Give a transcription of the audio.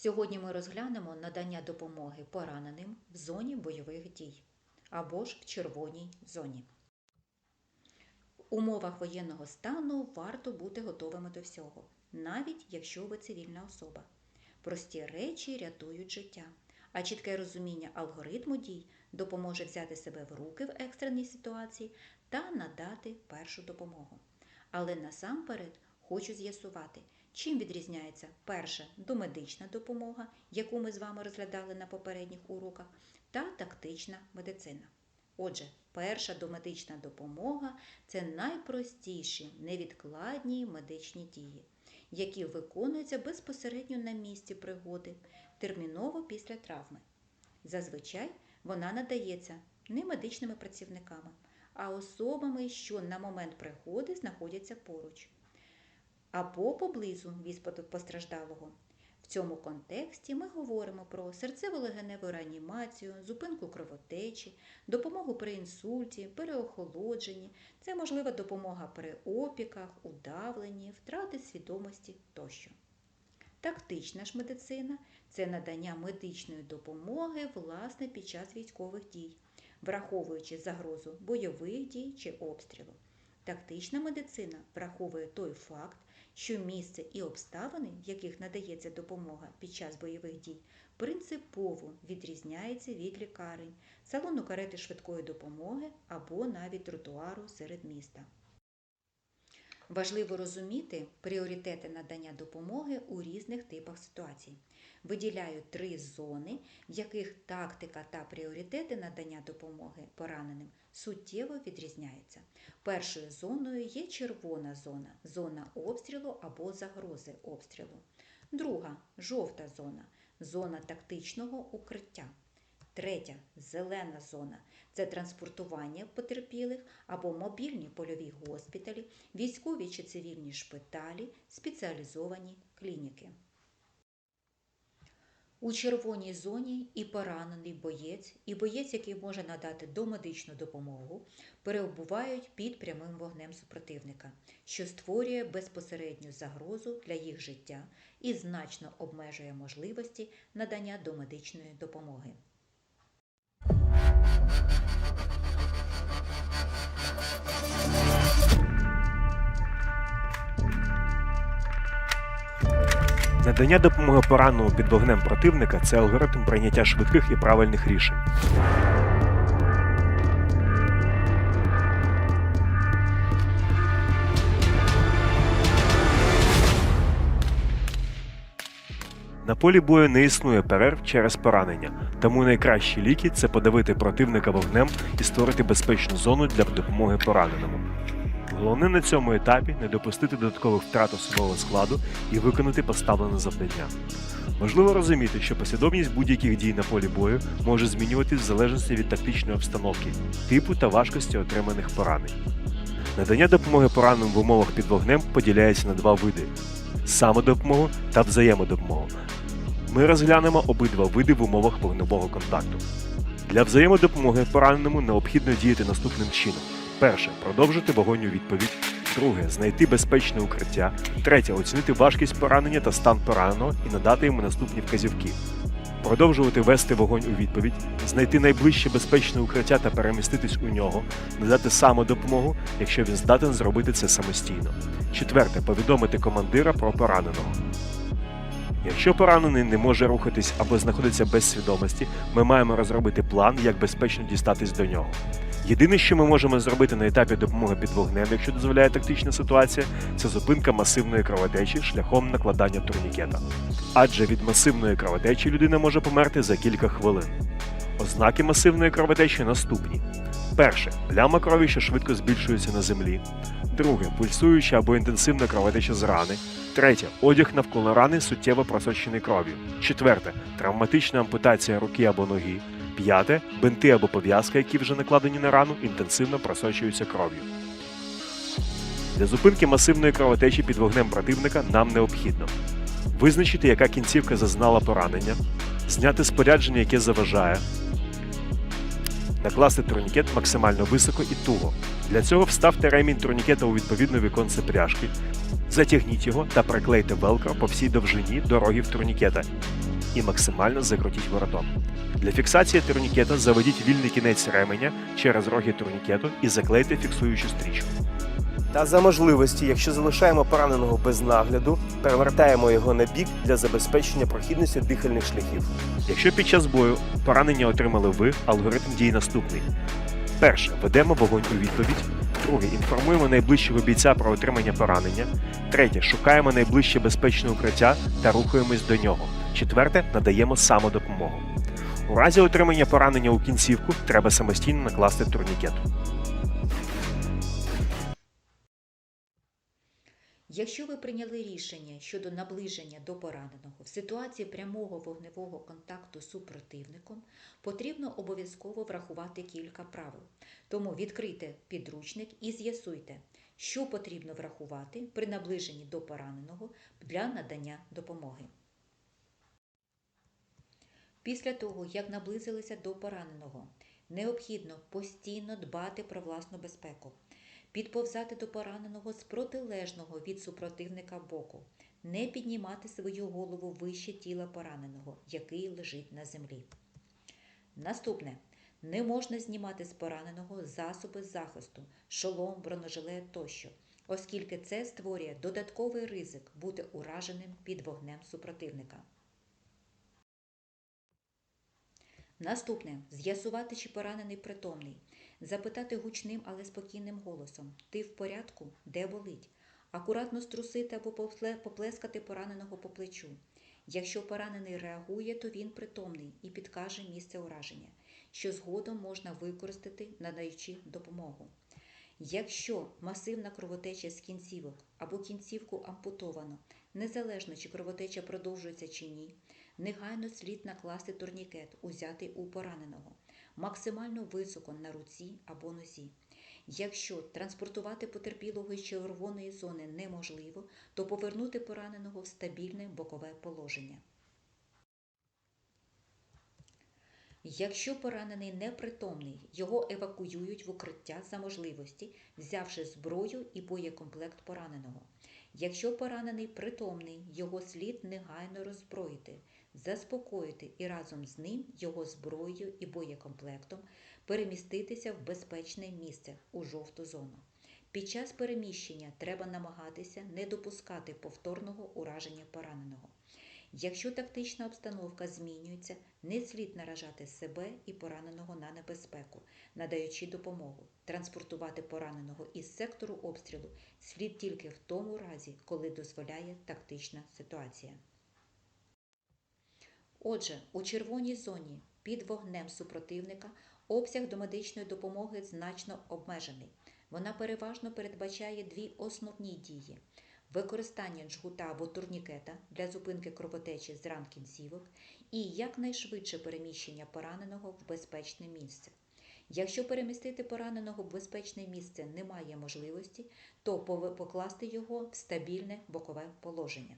Сьогодні ми розглянемо надання допомоги пораненим в зоні бойових дій або ж в червоній зоні. В умовах воєнного стану варто бути готовими до всього, навіть якщо ви цивільна особа. Прості речі рятують життя, а чітке розуміння алгоритму дій допоможе взяти себе в руки в екстреній ситуації та надати першу допомогу. Але насамперед хочу з'ясувати, чим відрізняється перша домедична допомога, яку ми з вами розглядали на попередніх уроках, та тактична медицина. Отже, перша домедична допомога це найпростіші невідкладні медичні дії, які виконуються безпосередньо на місці пригоди, терміново після травми. Зазвичай вона надається не медичними працівниками, а особами, що на момент пригоди знаходяться поруч або поблизу від постраждалого. В цьому контексті ми говоримо про серцево-легеневу реанімацію, зупинку кровотечі, допомогу при інсульті, переохолодженні. Це можлива допомога при опіках, удавленні, втрати свідомості тощо. Тактична ж медицина це надання медичної допомоги власне під час військових дій, враховуючи загрозу бойових дій чи обстрілу. Тактична медицина враховує той факт, що місце і обставини, в яких надається допомога під час бойових дій, принципово відрізняється від лікарень, салону карети швидкої допомоги або навіть тротуару серед міста. Важливо розуміти пріоритети надання допомоги у різних типах ситуацій. Виділяю три зони, в яких тактика та пріоритети надання допомоги пораненим суттєво відрізняються. Першою зоною є червона зона, зона обстрілу або загрози обстрілу. Друга жовта зона, зона тактичного укриття. Третя зелена зона це транспортування потерпілих або мобільні польові госпіталі, військові чи цивільні шпиталі, спеціалізовані клініки. У червоній зоні і поранений боєць, і боєць, який може надати домедичну допомогу, перебувають під прямим вогнем супротивника, що створює безпосередню загрозу для їх життя і значно обмежує можливості надання домедичної допомоги. Надання допомоги пораненому під вогнем противника це алгоритм прийняття швидких і правильних рішень. На полі бою не існує перерв через поранення, тому найкращі ліки це подавити противника вогнем і створити безпечну зону для допомоги пораненому. Головне на цьому етапі не допустити додаткових втрат особового складу і виконати поставлене завдання. Важливо розуміти, що послідовність будь-яких дій на полі бою може змінюватись в залежності від тактичної обстановки, типу та важкості отриманих поранень. Надання допомоги пораненим в умовах під вогнем поділяється на два види: самодопомогу та взаємодопомогу. Ми розглянемо обидва види в умовах вогневого контакту. Для взаємодопомоги пораненому необхідно діяти наступним чином. Перше продовжити вогонь у відповідь. Друге знайти безпечне укриття. Третє оцінити важкість поранення та стан пораненого і надати йому наступні вказівки. Продовжувати вести вогонь у відповідь, знайти найближче безпечне укриття та переміститись у нього, надати самодопомогу, якщо він здатен зробити це самостійно. Четверте повідомити командира про пораненого. Якщо поранений не може рухатись або знаходиться без свідомості, ми маємо розробити план, як безпечно дістатись до нього. Єдине, що ми можемо зробити на етапі допомоги під вогнем, якщо дозволяє тактична ситуація, це зупинка масивної кровотечі шляхом накладання турнікета. Адже від масивної кровотечі людина може померти за кілька хвилин. Ознаки масивної кровотечі наступні: перше пляма крові, що швидко збільшується на землі. Друге пульсуюча або інтенсивна кровотеча з рани. Третє одяг навколо рани суттєво просочений кров'ю. Четверте травматична ампутація руки або ноги. П'яте бинти або пов'язка, які вже накладені на рану, інтенсивно просочуються кров'ю. Для зупинки масивної кровотечі під вогнем противника нам необхідно визначити, яка кінцівка зазнала поранення, зняти спорядження, яке заважає, накласти турнікет максимально високо і туго. Для цього вставте ремінь турнікета у відповідне віконце пряжки, Затягніть його та приклейте велкро по всій довжині дорогів турнікета і максимально закрутіть воротом. Для фіксації турнікета заведіть вільний кінець ременя через роги турнікету і заклейте фіксуючу стрічку. Та за можливості, якщо залишаємо пораненого без нагляду, перевертаємо його на бік для забезпечення прохідності дихальних шляхів. Якщо під час бою поранення отримали ви, алгоритм дій наступний. Перше, ведемо вогонь у відповідь. Друге, інформуємо найближчого бійця про отримання поранення. Третє, шукаємо найближче безпечне укриття та рухаємось до нього. Четверте, надаємо самодопомогу. У разі отримання поранення у кінцівку треба самостійно накласти турнікет. Якщо ви прийняли рішення щодо наближення до пораненого в ситуації прямого вогневого контакту з супротивником, потрібно обов'язково врахувати кілька правил. Тому відкрийте підручник і з'ясуйте, що потрібно врахувати при наближенні до пораненого для надання допомоги. Після того, як наблизилися до пораненого, необхідно постійно дбати про власну безпеку підповзати до пораненого з протилежного від супротивника боку, не піднімати свою голову вище тіла пораненого, який лежить на землі. Наступне. Не можна знімати з пораненого засоби захисту, шолом, бронежилет тощо, оскільки це створює додатковий ризик бути ураженим під вогнем супротивника. Наступне з'ясувати, чи поранений притомний, запитати гучним, але спокійним голосом: Ти в порядку? Де болить? Акуратно струсити або поплескати пораненого по плечу. Якщо поранений реагує, то він притомний і підкаже місце ураження, що згодом можна використати, надаючи допомогу. Якщо масивна кровотеча з кінцівок або кінцівку ампутовано, незалежно чи кровотеча продовжується чи ні, негайно слід накласти турнікет, узятий у пораненого, максимально високо на руці або нозі. Якщо транспортувати потерпілого із червоної зони неможливо, то повернути пораненого в стабільне бокове положення. Якщо поранений непритомний, його евакуюють в укриття за можливості, взявши зброю і боєкомплект пораненого. Якщо поранений притомний, його слід негайно роззброїти, заспокоїти і разом з ним його зброєю і боєкомплектом переміститися в безпечне місце у жовту зону. Під час переміщення треба намагатися не допускати повторного ураження пораненого. Якщо тактична обстановка змінюється, не слід наражати себе і пораненого на небезпеку, надаючи допомогу. Транспортувати пораненого із сектору обстрілу слід тільки в тому разі, коли дозволяє тактична ситуація. Отже, у червоній зоні під вогнем супротивника обсяг домедичної допомоги значно обмежений. Вона переважно передбачає дві основні дії: використання джгута або турнікета для зупинки кровотечі з ран кінцівок і якнайшвидше переміщення пораненого в безпечне місце. Якщо перемістити пораненого в безпечне місце немає можливості, то покласти його в стабільне бокове положення.